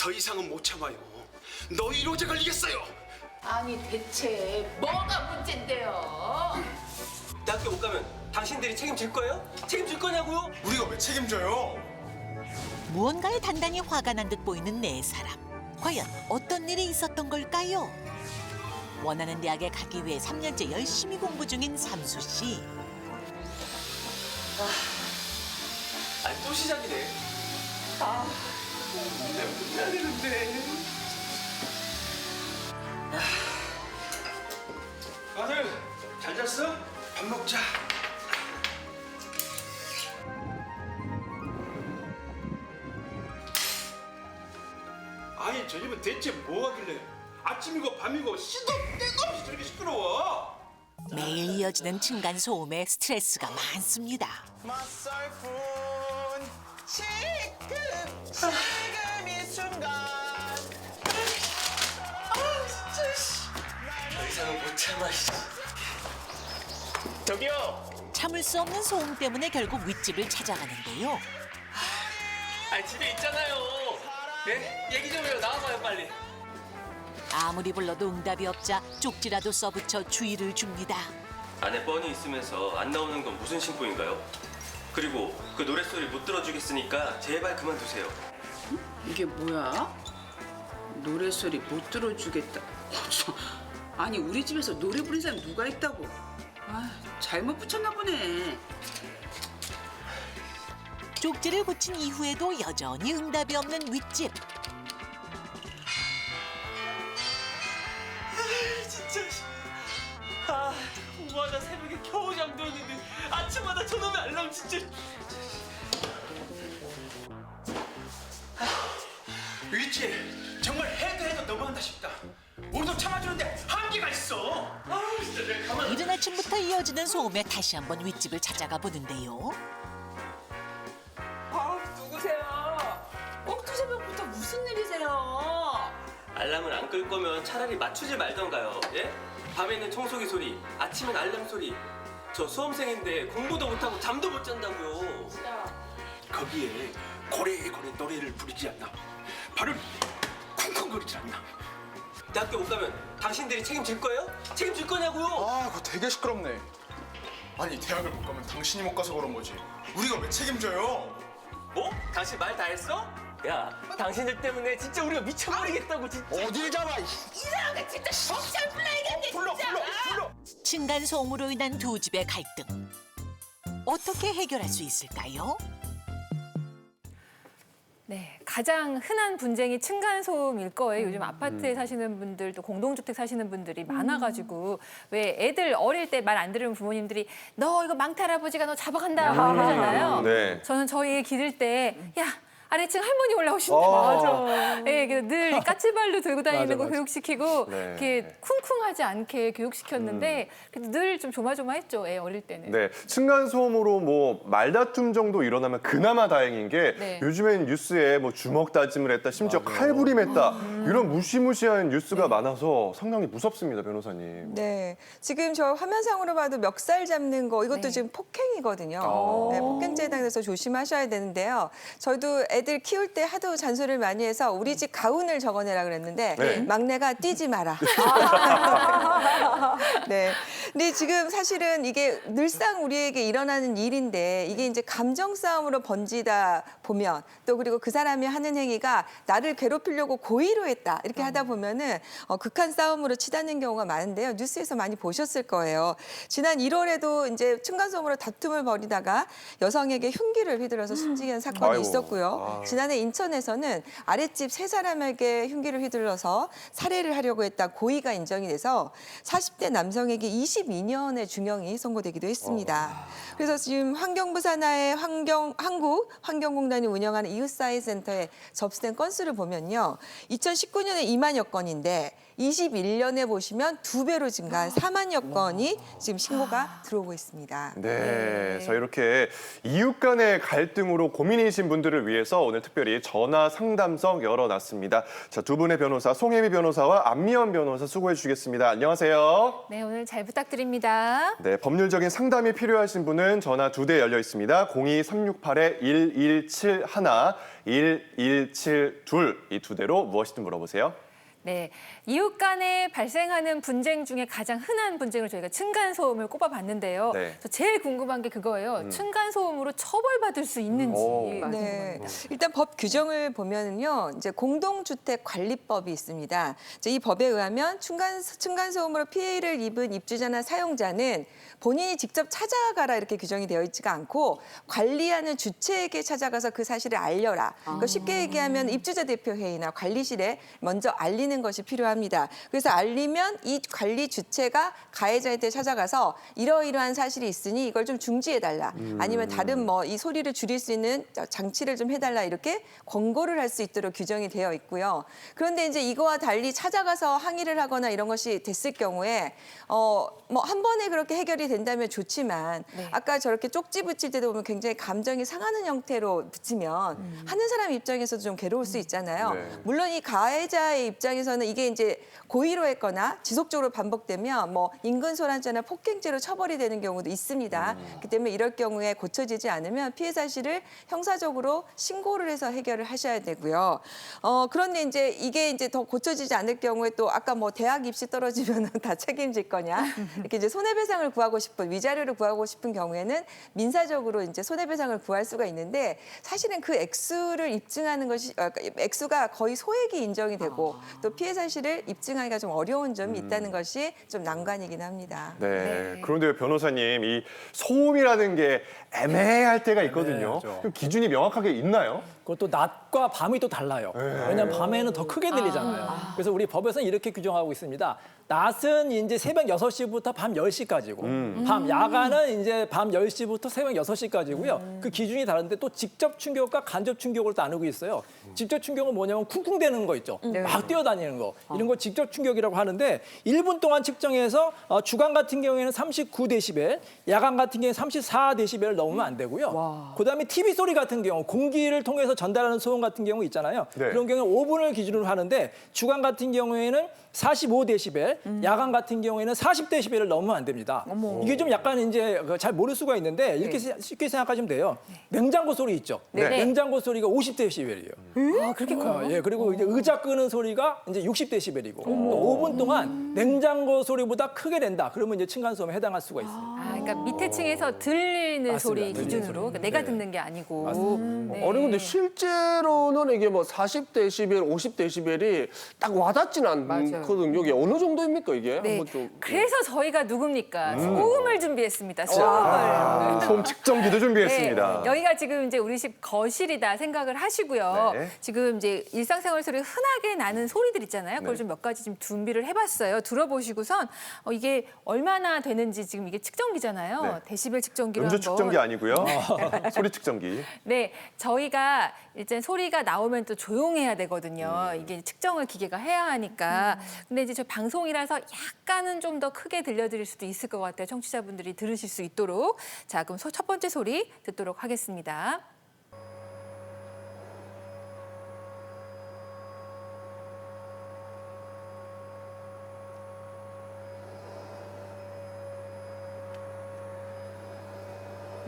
더 이상은 못 참아요. 너희 로제 걸리겠어요. 아니 대체 뭐가 문제인데요? 대학교 못 가면 당신들이 책임질 거예요? 책임질 거냐고요? 우리가 왜 책임져요? 무언가에 단단히 화가 난 듯 보이는 네 사람. 과연 어떤 일이 있었던 걸까요? 원하는 대학에 가기 위해 3년째 열심히 공부 중인 삼수 씨. 아니 또 시작이네. 아, 못해야 되는데. 아들 잘 잤어? 밥 먹자. 아니 저 집은 대체 뭐 하길래 아침이고 밤이고 시도 때도 없이 저렇게 시끄러워? 매일 이어지는 층간 소음에 스트레스가 많습니다. 맞설뿐 지금 지금 이 순간 더 이상은 못 참아. 씨. 저기요. 참을 수 없는 소음 때문에 결국 윗집을 찾아가는데요. 아니 집에 있잖아요. 예? 얘기 좀 해요. 나와봐요 빨리. 아무리 불러도 응답이 없자 쪽지라도 써붙여 주의를 줍니다. 안에 뻔히 있으면서 안 나오는 건 무슨 신고인가요? 그리고 그 노랫소리 못 들어주겠으니까 제발 그만두세요. 이게 뭐야? 노래소리 못 들어주겠다. 아니 우리 집에서 노래 부르는 사람 누가 있다고? 아 잘못 붙였나 보네. 쪽지를 고친 이후에도 여전히 응답이 없는 윗집. 위치 정말 해도 해도 너무한다 싶다. 우리도 참아주는데 한계가 있어. 아 진짜 내가 가만. 이른 아침부터 이어지는 소음에 다시 한번 윗집을 찾아가 보는데요. 아 누구세요? 꼭두 새벽부터 무슨 일이세요? 알람을 안 끌 거면 차라리 맞추지 말던가요. 예? 밤에는 청소기 소리, 아침엔 알람 소리. 저 수험생인데 공부도 못하고 잠도 못 잔다고요. 거기에 고래고래 노래를 부르지 않나? 발을 쿵쿵거리지 않나? 대학교 못 가면 당신들이 책임질 거예요? 책임질 거냐고요? 아, 그거 되게 시끄럽네. 아니, 대학을 못 가면 당신이 못 가서 그런 거지. 우리가 왜 책임져요? 뭐? 당신 말 다 했어? 야, 당신들 때문에 진짜 우리가 미쳐버리겠다고 진짜. 어딜 잡아? 이상하게 진짜 시절 플레이겠네 불러, 진짜. 불러, 불러. 층간 소음으로 인한 두 집의 갈등. 어떻게 해결할 수 있을까요? 네, 가장 흔한 분쟁이 층간 소음일 거예요. 요즘 아파트에 사시는 분들 또 공동주택 사시는 분들이 많아가지고 왜 애들 어릴 때 말 안 들으면 부모님들이 너 이거 망태 할아버지가 너 잡아간다 그러잖아요. 네. 저는 저희 애 기를 때 야. 아래층 할머니 올라오신다. 어. 맞아. 예, 그늘 까치발로 들고 다니는 맞아, 거 맞아. 교육시키고 네. 이렇게 쿵쿵하지 않게 교육시켰는데 그래도 늘 좀 조마조마했죠. 애 어릴 때는. 네, 층간 소음으로 뭐 말다툼 정도 일어나면 그나마 다행인 게 네. 요즘엔 뉴스에 뭐 주먹 다짐을 했다, 심지어 칼부림했다 이런 무시무시한 뉴스가 많아서 상당히 무섭습니다, 변호사님. 네, 지금 저 화면상으로 봐도 멱살 잡는 거 이것도 네. 지금 폭행이거든요. 어. 네, 폭행죄에 해당해서 조심하셔야 되는데요. 저도 애들 키울 때 하도 잔소리를 많이 해서 우리 집 가훈을 적어내라 그랬는데 네. 막내가 뛰지 마라. 네. 근데 지금 사실은 이게 늘상 우리에게 일어나는 일인데 이게 이제 감정 싸움으로 번지다 보면 또 그리고 그 사람이 하는 행위가 나를 괴롭히려고 고의로 했다 이렇게 하다 보면은 어, 극한 싸움으로 치닫는 경우가 많은데요. 뉴스에서 많이 보셨을 거예요. 지난 1월에도 이제 층간소음으로 다툼을 벌이다가 여성에게 흉기를 휘둘러서 숨지게 사건이 아이고. 있었고요. 아. 지난해 인천에서는 아랫집 세 사람에게 흉기를 휘둘러서 살해를 하려고 했다 고의가 인정이 돼서 40대 남성에게 22년의 중형이 선고되기도 했습니다. 그래서 지금 환경부 산하의 환경 한국 환경공단이 운영하는 이웃사회 센터에 접수된 건수를 보면요. 2019년에 2만여 건인데 21년에 보시면 두 배로 증가한 4만여 건이 지금 신고가 들어오고 있습니다. 네, 자 이렇게 이웃 간의 갈등으로 고민이신 분들을 위해서 오늘 특별히 전화 상담석 열어놨습니다. 자, 두 분의 변호사 송혜미 변호사와 안미연 변호사 수고해 주시겠습니다. 안녕하세요. 네, 오늘 잘 부탁드립니다. 네, 법률적인 상담이 필요하신 분은 전화 두 대 열려 있습니다. 02-368-1171, 1172 이 두 대로 무엇이든 물어보세요. 네, 이웃 간에 발생하는 분쟁 중에 가장 흔한 분쟁을 저희가 층간 소음을 꼽아봤는데요. 네. 저 제일 궁금한 게 그거예요. 층간 소음으로 처벌받을 수 있는지. 오. 네. 일단 법 규정을 보면은요, 이제 공동주택 관리법이 있습니다. 이제 이 법에 의하면 층간 층간 소음으로 피해를 입은 입주자나 사용자는 본인이 직접 찾아가라 이렇게 규정이 되어 있지가 않고 관리하는 주체에게 찾아가서 그 사실을 알려라. 그러니까 쉽게 얘기하면 입주자 대표 회의나 관리실에 먼저 알리는 것이 필요합니다. 그래서 알리면 이 관리 주체가 가해자한테 찾아가서 이러이러한 사실이 있으니 이걸 좀 중지해 달라. 아니면 다른 뭐 이 소리를 줄일 수 있는 장치를 좀 해달라 이렇게 권고를 할 수 있도록 규정이 되어 있고요. 그런데 이제 이거와 달리 찾아가서 항의를 하거나 이런 것이 됐을 경우에 어 뭐 한 번에 그렇게 해결이 된다면 좋지만 네. 아까 저렇게 쪽지 붙일 때도 보면 굉장히 감정이 상하는 형태로 붙이면 하는 사람 입장에서도 좀 괴로울 수 있잖아요. 네. 물론 이 가해자의 입장에 서는 이게 이제 고의로 했거나 지속적으로 반복되면 뭐 인근 소란죄나 폭행죄로 처벌이 되는 경우도 있습니다. 그렇기 때문에 이럴 경우에 고쳐지지 않으면 피해 사실을 형사적으로 신고를 해서 해결을 하셔야 되고요. 어 그런데 이제 이게 이제 더 고쳐지지 않을 경우에 또 아까 뭐 대학 입시 떨어지면 다 책임질 거냐 이렇게 이제 손해배상을 구하고 싶은 위자료를 구하고 싶은 경우에는 민사적으로 이제 손해배상을 구할 수가 있는데 사실은 그 액수를 입증하는 것이 어, 그러니까 액수가 거의 소액이 인정이 되고 또 피해 사실을 입증하기가 좀 어려운 점이 있다는 것이 좀 난관이긴 합니다. 네. 네. 그런데 변호사님, 이 소음이라는 게 애매할 때가 있거든요. 애매하죠. 그 기준이 명확하게 있나요? 그것도 낮과 밤이 또 달라요. 왜냐하면 밤에는 더 크게 들리잖아요. 그래서 우리 법에서는 이렇게 규정하고 있습니다. 낮은 이제 새벽 6시부터 밤 10시까지고 밤 야간은 이제 밤 10시부터 새벽 6시까지고요. 그 기준이 다른데 또 직접 충격과 간접 충격을 또 나누고 있어요. 직접 충격은 뭐냐면 쿵쿵대는 거 있죠. 막 뛰어다니는 거. 이런 걸 직접 충격이라고 하는데 1분 동안 측정해서 어, 주간 같은 경우에는 39데시벨, 야간 같은 경우에 34데시벨을 넘으면 안 되고요. 그다음에 TV 소리 같은 경우 공기를 통해서 전달하는 소음 같은 경우 있잖아요. 네. 그런 경우에 5분을 기준으로 하는데 주간 같은 경우에는 45데시벨, 야간 같은 경우에는 40데시벨을 넘으면 안 됩니다. 이게 좀 약간 이제 그잘 모를 수가 있는데 이렇게 세- 쉽게 생각하시면 돼요. 냉장고 소리 있죠. 네. 냉장고 소리가 50데시벨이에요. 아, 그렇게 커요? 예, 그리고 이제 의자 끄는 소리가 이제 60데시벨이고 또 5분 동안 냉장고 소리보다 크게 낸다. 그러면 이제 층간 소음에 해당할 수가 있어요. 아, 그러니까 밑에 층에서 들리는 맞습니다. 소리 들리는 기준으로. 그러니까 내가 네. 듣는 게 아니고. 네. 아니 근데 실 제로는 이게 뭐 40데시벨, 50데시벨이 딱 와닿지는 않거든요. 이게 어느 정도입니까 이게? 네. 한번 좀 그래서 저희가 누굽니까? 소음을 준비했습니다. 소음을. 아, 소음 측정기도 준비했습니다. 네, 여기가 지금 이제 우리 집 거실이다 생각을 하시고요. 네. 지금 이제 일상생활 소리 흔하게 나는 소리들 있잖아요. 그걸 네. 좀몇 가지 좀 준비를 해봤어요. 들어보시고선 어, 이게 얼마나 되는지 지금 이게 측정기잖아요. 네. 데시벨 측정기로 음주 한번. 측정기 아니고요. 소리 측정기. 네, 저희가 이제 소리가 나오면 또 조용해야 되거든요. 음. 이게 측정을 기계가 해야 하니까. 근데 이제 저 방송이라서 약간은 좀 더 크게 들려드릴 수도 있을 것 같아요. 청취자분들이 들으실 수 있도록. 자, 그럼 소- 첫 번째 소리 듣도록 하겠습니다.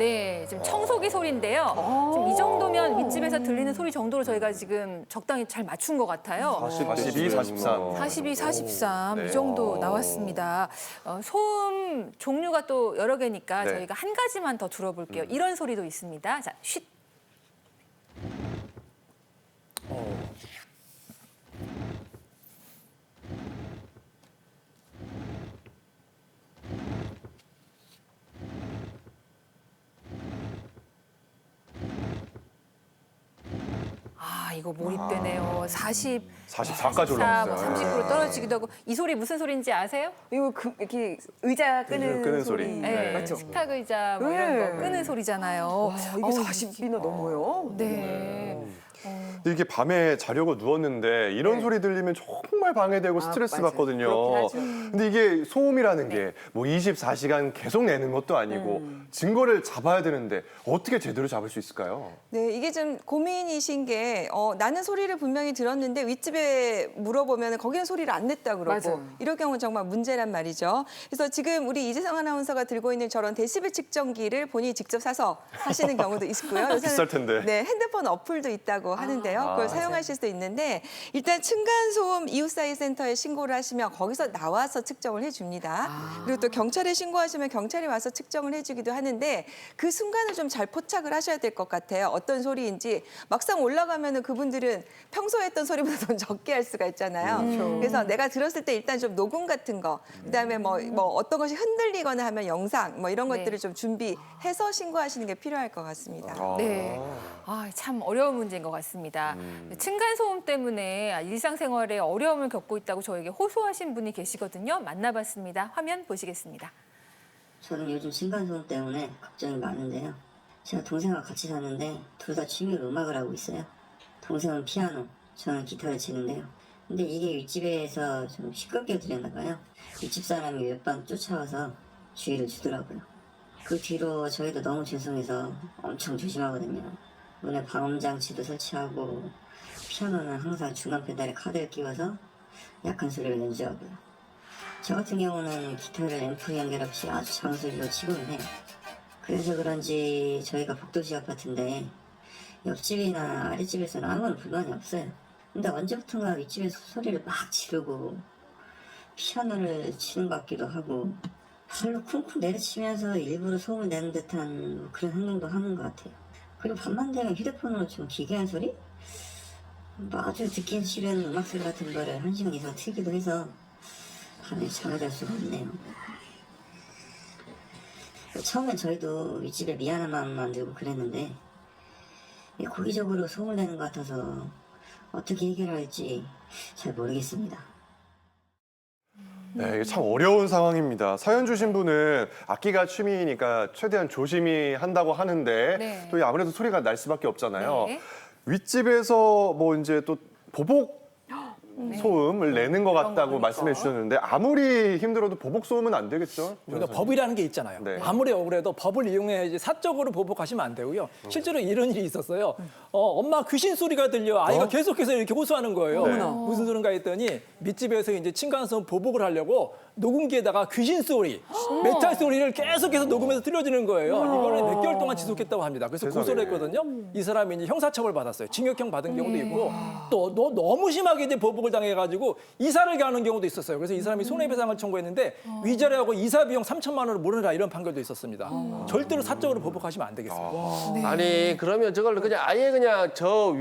네, 지금 청소기 소리인데요. 지금 이 정도면 윗집에서 들리는 소리 정도로 저희가 지금 적당히 잘 맞춘 것 같아요. 42, 43. 42, 43 네. 이 정도 나왔습니다. 어, 소음 종류가 또 여러 개니까 네. 저희가 한 가지만 더 들어볼게요. 이런 소리도 있습니다. 자, 쉿. 아, 이거 몰입되네요. 40, 44까지 44, 뭐 올라갔어요. 30으로 떨어지기도 하고 이 소리 무슨 소리인지 아세요? 이거 그, 이렇게 의자 끄는, 끄는 소리. 소리. 네, 맞죠? 식탁 의자 뭐 이런 네. 거 끄는 소리잖아요. 와, 이게 어우, 40이나 넘어요? 네. 근데 이게 밤에 자려고 누웠는데 이런 네. 소리 들리면 정말 방해되고 아, 스트레스 맞아요. 받거든요. 그렇긴 하죠. 근데 이게 소음이라는 게 뭐 24시간 계속 내는 것도 아니고 음. 증거를 잡아야 되는데 어떻게 제대로 잡을 수 있을까요? 네, 이게 좀 고민이신 게 어, 나는 소리를 분명히 들었는데 윗집에 물어보면 거기는 소리를 안 냈다 그러고 맞아요. 이럴 경우는 정말 문제란 말이죠. 그래서 지금 우리 이재성 아나운서가 들고 있는 저런 데시벨 측정기를 본인이 직접 사서 하시는 경우도 있고요. 요새는 비쌀 텐데. 네, 핸드폰 어플도 있다고 하는데요. 그걸 아, 사용하실 수도 있는데 일단 층간소음 이웃사이 센터에 신고를 하시면 거기서 나와서 측정을 해줍니다. 그리고 또 경찰에 신고하시면 경찰이 와서 측정을 해주기도 하는데 그 순간을 좀 잘 포착을 하셔야 될 것 같아요. 어떤 소리인지 막상 올라가면 은 그분들은 평소에 했던 소리보다 더 적게 할 수가 있잖아요. 그래서 내가 들었을 때 일단 좀 녹음 같은 거, 그다음에 뭐, 뭐 어떤 것이 흔들리거나 하면 영상 뭐 이런 네. 것들을 좀 준비해서 신고하시는 게 필요할 것 같습니다. 네. 아, 참 어려운 문제인 것 같 습니다. 층간 소음 때문에 일상생활에 어려움을 겪고 있다고 저에게 호소하신 분이 계시거든요. 만나봤습니다. 화면 보시겠습니다. 저는 요즘 층간소음 때문에 걱정이 많은데요. 제가 동생과 같이 사는데 둘 다 취미로 음악을 하고 있어요. 동생은 피아노, 저는 기타를 치는데요. 근데 이게 윗집에서 좀 시끄럽게 들렸나 봐요. 윗집 사람이 몇 번 쫓아와서 주의를 주더라고요. 그 뒤로 저희도 너무 죄송해서 엄청 조심하거든요. 문에 방음 장치도 설치하고 피아노는 항상 중간 페달에 카드를 끼워서 약한 소리를 연주하고요. 저 같은 경우는 기타를 앰프 연결 없이 아주 작은 소리로 치고는 해요. 그래서 그런지 저희가 복도시 아파트인데 옆집이나 아랫집에서는 아무런 불만이 없어요. 근데 언제부턴가 윗집에서 소리를 막 지르고 피아노를 치는 것 같기도 하고 발로 쿵쿵 내려치면서 일부러 소음을 내는 듯한 뭐 그런 행동도 하는 것 같아요. 그리고 밤만 되면 휴대폰으로 좀 기괴한 소리? 뭐 아주 듣기 싫은 음악 소리 같은 거를 한 시간 이상 틀기도 해서 밤에 잠을 잘 수가 없네요. 처음엔 저희도 윗집에 미안한 마음만 들고 그랬는데 고의적으로 소음을 내는 것 같아서 어떻게 해결할지 잘 모르겠습니다. 네, 이게 참 어려운 상황입니다. 사연 주신 분은 악기가 취미니까 최대한 조심히 한다고 하는데 네. 또 아무래도 소리가 날 수밖에 없잖아요. 네. 윗집에서 뭐 이제 또 보복 소음을 내는 것 같다고. 말씀해 주셨는데 아무리 힘들어도 보복 소음은 안 되겠죠? 우리가 법이라는 게 있잖아요. 네. 아무리 억울해도 법을 이용해 이제 사적으로 보복하시면 안 되고요. 실제로 이런 일이 있었어요. 어, 엄마 귀신 소리가 들려 아이가 계속해서 이렇게 호소하는 거예요. 네. 무슨 소린가 했더니 밑집에서 이제 층간소음 보복을 하려고 녹음기에다가 귀신 소리, 메탈 소리를 계속해서 녹음해서 들려주는 거예요. 이거는 몇 개월 동안 지속했다고 합니다. 그래서 세상에. 고소를 했거든요. 이 사람이 이제 형사처벌 받았어요. 징역형 받은 경우도 있고 또 너, 너무 심하게 이제 보복을 당해가지고 이사를 가는 경우도 있었어요. 그래서 이 사람이 손해배상을 청구했는데 위자료하고 이사 비용 3천만 원을 모르라 이런 판결도 있었습니다. 절대로 사적으로 보복하시면 안 되겠습니다. 아니 그러면 저걸 그냥 아예 그냥 저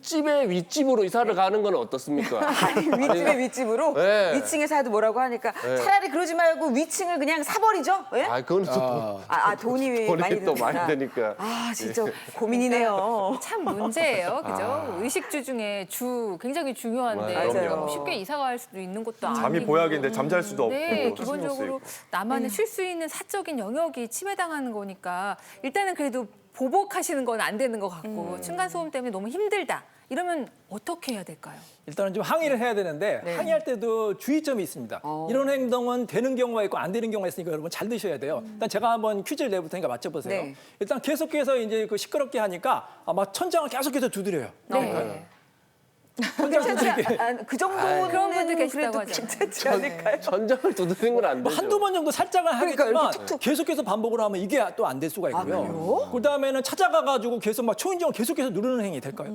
윗집의 윗집으로 이사를 가는 건 어떻습니까? 아니 윗집에 윗집으로 네. 위층에 사도 뭐라고 하니까 네. 차라리 그러지 말고 위층을 그냥 사버리죠. 예? 아 그건 또 아, 아, 돈이, 돈이 많이 또 드니까. 많이 드니까. 아 진짜 고민이네요. 참 문제예요, 그죠? 의식주 중에 주 굉장히 중요한데 맞아요. 뭐 쉽게 이사 갈 수도 있는 것도 아니고 잠이 보약인데 잠잘 수도 없고 네, 또 신경 기본적으로. 나만의 쉴 수 있는 사적인 영역이 침해당하는 거니까 일단은 그래도 보복하시는 건 안 되는 것 같고 층간 소음 때문에 너무 힘들다. 이러면 어떻게 해야 될까요? 일단은 좀 항의를 해야 되는데 항의할 때도 주의점이 있습니다. 이런 행동은 되는 경우가 있고 안 되는 경우가 있으니까 여러분 잘 드셔야 돼요. 일단 제가 한번 퀴즈를 내볼 테니까 맞춰보세요. 네. 일단 계속해서 이제 그 시끄럽게 하니까 아마 천장을 계속해서 두드려요. 네. 않- 아, 그 정도는 그런 분들 계시다고 그래도 하잖아요. 괜찮지 않을까요? 전장을 두드리는 건 안 뭐 되죠. 한두 번 정도 살짝은 그러니까 하겠지만 이렇게 툭툭. 계속해서 반복을 하면 이게 또 안 될 수가 있고요. 그다음에는 찾아가 가지고 계속 막 초인종을 계속해서 누르는 행위 될까요?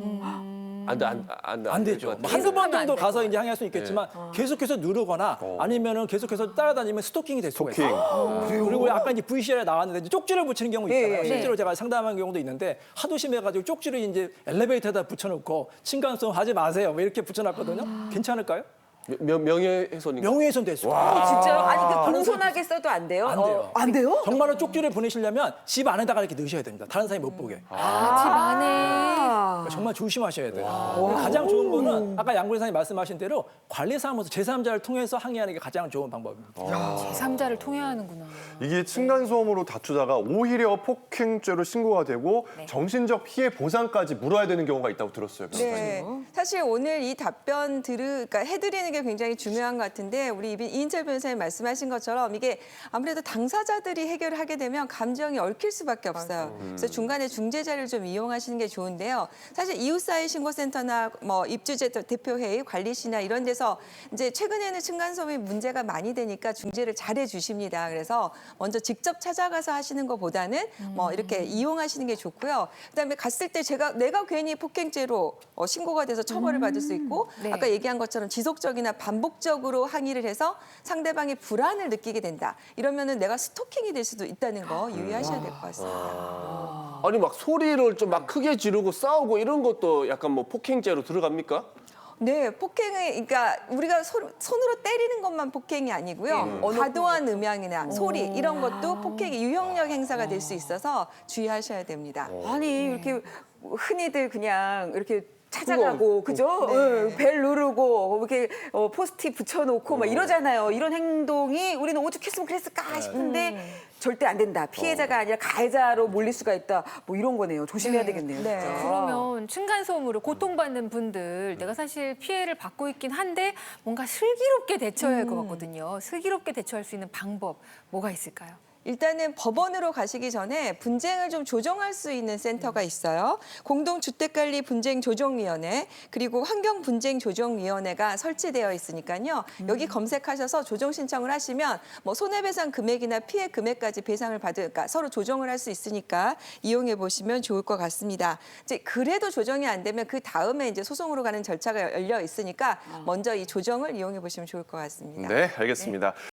안, 돼, 안, 안, 안 되죠. 뭐 한두 번 정도 가서 이제 항의할 수 있겠지만 계속해서 누르거나 아니면은 계속해서 따라다니면 스토킹이 될 수가 스토킹. 있어요. 그리고 아까 이제 VCR에 나왔는데 이제 쪽지를 붙이는 경우 있잖아요. 예, 예. 실제로 제가 상담한 경우도 있는데 하도 심해가지고 쪽지를 이제 엘리베이터에다 붙여놓고 층간소음 하지 마세요. 왜 이렇게 붙여놨거든요. 괜찮을까요? 명, 명예훼손인가? 명예훼손 됐어요. 어, 진짜요? 아니 그 공손하게 써도 안 돼요? 안 돼요. 어, 안 돼요? 정말로 쪽지를 보내시려면 집 안에다가 이렇게 넣으셔야 됩니다. 다른 사람이 못 보게. 아, 집 안에. 아. 정말 조심하셔야 돼요. 가장 좋은 거는 아까 양구 이사님 말씀하신 대로 관리사무소 제3자를 통해서 항의하는 게 가장 좋은 방법입니다. 제3자를 통해 하는구나. 이게 층간소음으로 다투다가 오히려 폭행죄로 신고가 되고 정신적 피해 보상까지 물어야 되는 경우가 있다고 들었어요. 네. 사실 오늘 이 답변 들으, 그러니까 해드리는 게 굉장히 중요한 것 같은데 우리 이인철 변호사님 말씀하신 것처럼 이게 아무래도 당사자들이 해결을 하게 되면 감정이 얽힐 수밖에 없어요. 그래서 중간에 중재자를 좀 이용하시는 게 좋은데요. 사실 이웃사회 신고센터나 뭐 입주제 대표회의, 관리시나 이런 데서 이제 최근에는 층간소음이 문제가 많이 되니까 중재를 잘 해 주십니다. 그래서 먼저 직접 찾아가서 하시는 것보다는 뭐 이렇게 이용하시는 게 좋고요. 그다음에 갔을 때 제가 내가 괜히 폭행죄로 어, 신고가 돼서 처벌을 받을 수 있고 네. 아까 얘기한 것처럼 지속적 이나 반복적으로 항의를 해서 상대방이 불안을 느끼게 된다. 이러면은 내가 스토킹이 될 수도 있다는 거 유의하셔야 될 것 같습니다. 아니 막 소리를 좀 막 크게 지르고 싸우고 이런 것도 약간 뭐 폭행죄로 들어갑니까? 네, 폭행을 그러니까 우리가 손, 손으로 때리는 것만 폭행이 아니고요. 과도한 음향이나 소리 이런 것도 폭행의 유형력 행사가 될 수 있어서 주의하셔야 됩니다. 아니 이렇게 흔히들 그냥 이렇게 찾아가고 그죠? 네. 응, 벨 누르고 이렇게 어, 포스트잇 붙여놓고 막 이러잖아요. 이런 행동이 우리는 오죽했으면 그랬을까 싶은데 절대 안 된다. 피해자가 아니라 가해자로 몰릴 수가 있다. 뭐 이런 거네요. 조심해야 네. 되겠네요. 네. 진짜. 그러면 층간소음으로 고통받는 분들 내가 사실 피해를 받고 있긴 한데 뭔가 슬기롭게 대처해야 할 것 같거든요. 슬기롭게 대처할 수 있는 방법 뭐가 있을까요? 일단은 법원으로 가시기 전에 분쟁을 좀 조정할 수 있는 센터가 있어요. 공동주택관리 분쟁 조정위원회 그리고 환경분쟁조정위원회가 설치되어 있으니까요. 여기 검색하셔서 조정 신청을 하시면 뭐 손해배상 금액이나 피해 금액까지 배상을 받을 그러니까 서로 조정을 할 수 있으니까 이용해 보시면 좋을 것 같습니다. 이제 그래도 조정이 안 되면 그 다음에 이제 소송으로 가는 절차가 열려 있으니까 먼저 이 조정을 이용해 보시면 좋을 것 같습니다. 네, 알겠습니다.